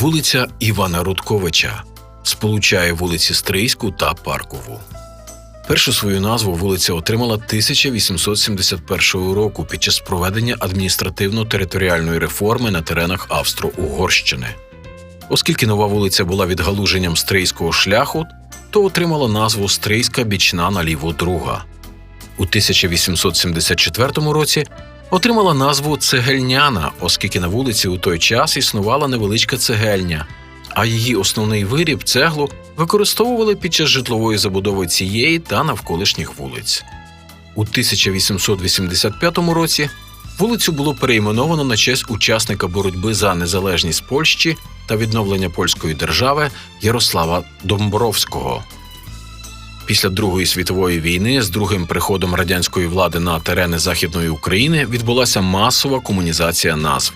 Вулиця Івана Рудковича сполучає вулиці Стрийську та Паркову. Першу свою назву вулиця отримала 1871 року під час проведення адміністративно-територіальної реформи на теренах Австро-Угорщини. Оскільки нова вулиця була відгалуженням Стрийського шляху, то отримала назву Стрийська бічна наліво друга. У 1874 році отримала назву Цегельняна, оскільки на вулиці у той час існувала невеличка цегельня, а її основний виріб цеглу використовували під час житлової забудови цієї та навколишніх вулиць. У 1885 році вулицю було перейменовано на честь учасника боротьби за незалежність Польщі та відновлення польської держави Ярослава Домбровського. Після Другої світової війни з другим приходом радянської влади на терени Західної України відбулася масова комунізація назв.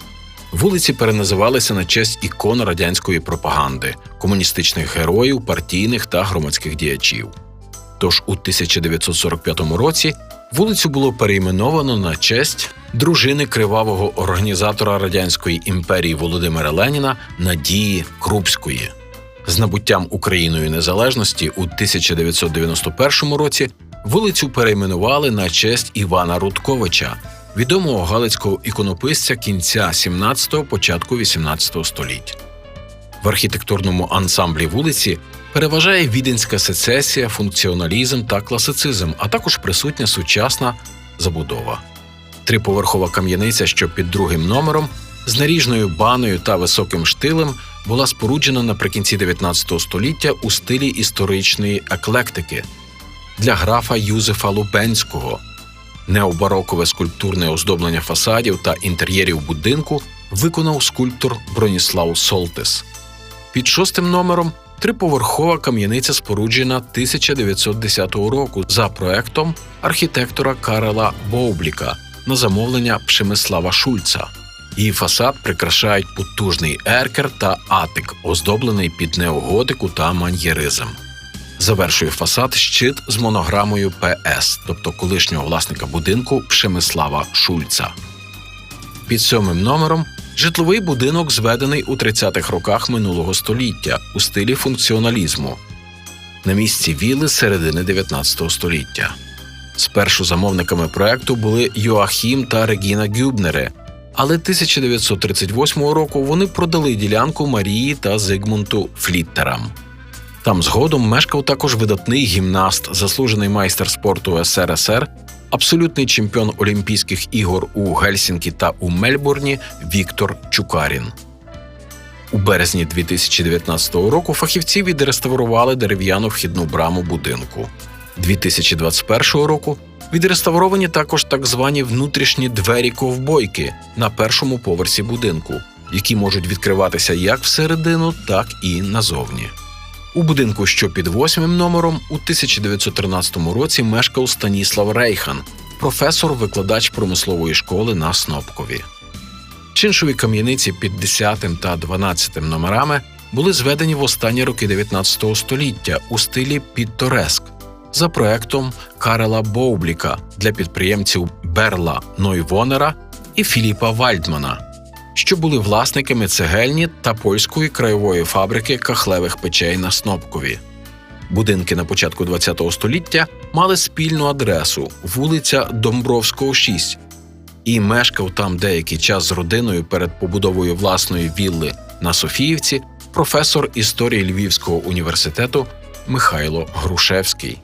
Вулиці переназивалися на честь ікон радянської пропаганди, комуністичних героїв, партійних та громадських діячів. Тож у 1945 році вулицю було перейменовано на честь дружини кривавого організатора радянської імперії Володимира Леніна Надії Крупської. З набуттям Україною незалежності у 1991 році вулицю перейменували на честь Івана Рудковича, відомого галицького іконописця кінця 17-го, початку 18 століть. В архітектурному ансамблі вулиці переважає віденська сецесія, функціоналізм та класицизм, а також присутня сучасна забудова. Триповерхова кам'яниця, що під другим номером, з наріжною баною та високим штилем, була споруджена наприкінці 19 століття у стилі історичної еклектики для графа Юзефа Лубенського. Необарокове скульптурне оздоблення фасадів та інтер'єрів будинку виконав скульптор Броніслав Солтис. Під шостим номером триповерхова кам'яниця споруджена 1910 року за проектом архітектора Карела Боубліка на замовлення Пшемислава Шульца. Її фасад прикрашають потужний еркер та атик, оздоблений під неоготику та маньєризм. Завершує фасад щит з монограмою ПС, тобто колишнього власника будинку Пшемислава Шульца. Під сьомим номером житловий будинок зведений у 30-х роках минулого століття у стилі функціоналізму на місці віли середини 19 століття. Спершу замовниками проекту були Йоахім та Регіна Гюбнери, але 1938 року вони продали ділянку Марії та Зигмунту Фліттерам. Там згодом мешкав також видатний гімнаст, заслужений майстер спорту СРСР, абсолютний чемпіон Олімпійських ігор у Гельсінкі та у Мельбурні Віктор Чукарін. У березні 2019 року фахівці відреставрували дерев'яну вхідну браму будинку. 2021 року відреставровані також так звані внутрішні двері ковбойки на першому поверсі будинку, які можуть відкриватися як всередину, так і назовні. У будинку, що під восьмим номером, у 1913 році мешкав Станіслав Рейхан, професор-викладач промислової школи на Снопкові. Чиншові кам'яниці під 10 та 12 номерами були зведені в останні роки 19 століття у стилі підтореск за проектом Карела Боубліка для підприємців Берла Нойвонера і Філіпа Вальдмана що були власниками цегельні та польської краєвої фабрики кахлевих печей на Снопкові. Будинки на початку ХХ століття мали спільну адресу вулиця Домбровського, 6, і мешкав там деякий час з родиною перед побудовою власної вілли на Софіївці професор історії Львівського університету Михайло Грушевський.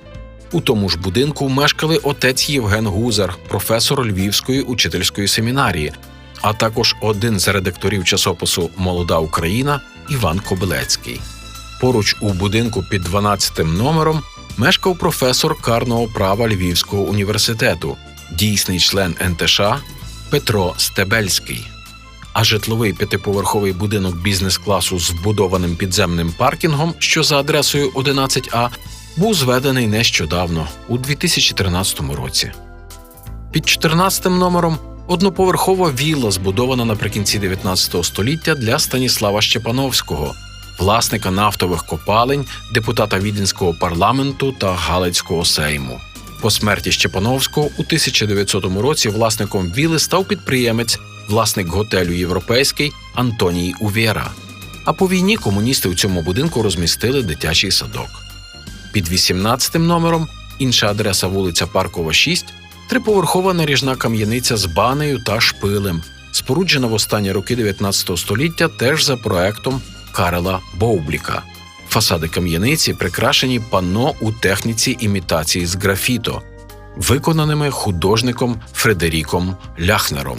У тому ж будинку мешкали отець Євген Гузар, професор Львівської учительської семінарії, а також один з редакторів часопису Молода Україна Іван Кобилецький. Поруч у будинку під 12 номером мешкав професор карного права Львівського університету, дійсний член НТШ Петро Стебельський. А житловий п'ятиповерховий будинок бізнес-класу з вбудованим підземним паркінгом, що за адресою 11А, був зведений нещодавно у 2013 році. Під 14 номером одноповерхова вілла, збудована наприкінці 19 століття для Станіслава Щепановського, власника нафтових копалень, депутата Віденського парламенту та Галицького сейму. По смерті Щепановського у 1900 році власником віли став підприємець, власник готелю Європейський Антоній Увєра. А по війні комуністи у цьому будинку розмістили дитячий садок. Під 18 номером інша адреса вулиця Паркова, 6, триповерхова наріжна кам'яниця з банею та шпилем, споруджена в останні роки 19 століття теж за проектом Карела Боубліка. Фасади кам'яниці прикрашені панно у техніці імітації з графіто, виконаними художником Фредеріком Ляхнером.